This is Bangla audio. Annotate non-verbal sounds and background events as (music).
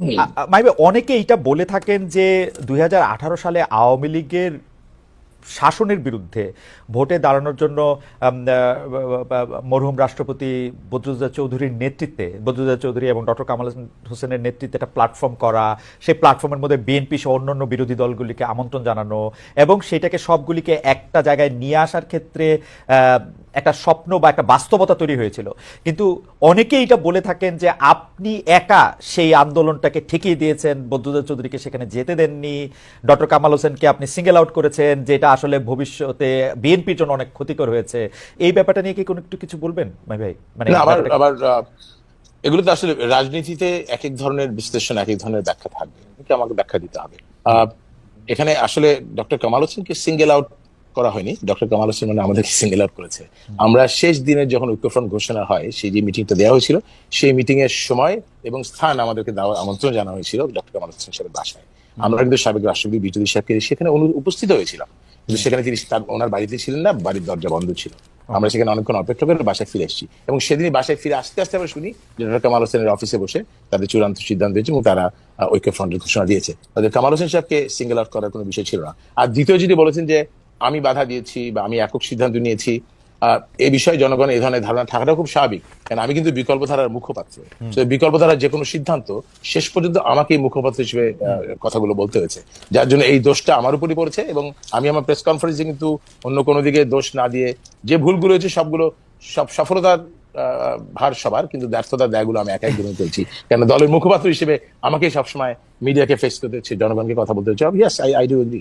মাইবে অনেকে এটা বলে থাকেন যে দু হাজার আঠারো সালে আওয়ামী লীগের শাসনের বিরুদ্ধে ভোটে দাঁড়ানোর জন্য মরহুম রাষ্ট্রপতি বদরুদ্দোজা চৌধুরীর নেতৃত্বে বদরুদ্দোজা চৌধুরী এবং ডক্টর কামাল হোসেনের নেতৃত্বে একটা প্ল্যাটফর্ম করা, সেই প্ল্যাটফর্মের মধ্যে বিএনপি সহ অন্যান্য বিরোধী দলগুলিকে আমন্ত্রণ জানানো এবং সেটাকে সবগুলিকে একটা জায়গায় নিয়ে আসার ক্ষেত্রে একটা স্বপ্ন বা একটা বাস্তবতা তৈরি হয়েছিল। কিন্তু অনেকেই এটা বলে থাকেন যে আপনি একা সেই আন্দোলনটাকে ঠেকিয়ে দিয়েছেন। বদরুদ্দোজা চৌধুরীকে সেখানে যেতে দেননি। ডক্টর কামাল হোসেনকে আপনি সিঙ্গেল আউট করেছেন যেটা আসলে ভবিষ্যতে বিএনপির জন্য অনেক ক্ষতিকর হয়েছে। এই ব্যাপারটা নিয়ে কি কোনো একটু কিছু বলবেন ভাই ভাই? মানে আবার আবার এগুলো তো আসলে রাজনীতিতে এক এক ধরনের বিশ্লেষণ এক এক ধরনের ব্যাখ্যা থাকবে। আমাকে ব্যাখ্যা দিতে হবে। এখানে আসলে ডক্টর কামাল হোসেনকে সিঙ্গেল আউট করা হয়নি। ডক্টর কামাল হোসেন মানে আমাদেরকে (laughs) সিঙ্গেল আউট করেছে। আমরা শেষ দিনে যখন ঐক্যফ্রন্ট ঘোষণা হয় সেই যে মিটিংটা দেওয়া হয়েছিল সেই মিটিং এর সময় এবং স্থান আমাদেরকে দেওয়া আমন্ত্রণ জানা হয়েছিল ডক্টর কামাল হোসেন সাহেবের বাসায়। আমরা কিন্তু সাবেক রাষ্ট্রপতি বিটুদি সাহেবকে সেখানে উপস্থিত হয়েছিলাম। কিন্তু সেখানে তিনি তার ওনার বাড়িতে ছিলেন না বাড়ির দরজা বন্ধ ছিল। আমরা সেখানে অনেকক্ষণ অপেক্ষা করে বাসায় ফিরে এসেছি। এবং সেদিনই বাসায় ফিরে আসতে আসতে আমরা শুনি যে ডক্টর কামাল হোসেনের অফিসে বসে তাদের চূড়ান্ত সিদ্ধান্ত হয়েছে এবং তারা আহ, ঐক্য ফ্রন্টের ঘোষণা দিয়েছে। তাদের কামাল হোসেন সাহেবকে সিঙ্গেল আউট করার কোনো বিষয় ছিল না। আর দ্বিতীয় যদি বলেছেন যে আমি বাধা দিয়েছি বা আমি একক সিদ্ধান্ত নিয়েছি। এই বিষয়ে জনগণের এই ধরনের ধারণা থাকাটা খুব স্বাভাবিক। কারণ আমি কিন্তু বিকল্প ধারার মুখপাত্র তো বিকল্প ধারার যে কোনো সিদ্ধান্ত শেষ পর্যন্ত আমাকে মুখপাত্র হিসেবে কথাগুলো বলতে হয়েছে। যার জন্য এই দোষটা আমার উপরই পড়েছে এবং আমি আমার প্রেস কনফারেন্সে কিন্তু অন্য কোনো দিকে দোষ না দিয়ে যে ভুলগুলো হয়েছে সবগুলো সব সফলতার আহ, ভার সবার কিন্তু ব্যর্থতার দায়গুলো আমি একাই গ্রহণ করেছি। কেন? দলের মুখপাত্র হিসেবে আমাকে সবসময় মিডিয়াকে ফেস করতে হচ্ছে জনগণকে কথা বলতে হচ্ছে। Yes I I do agree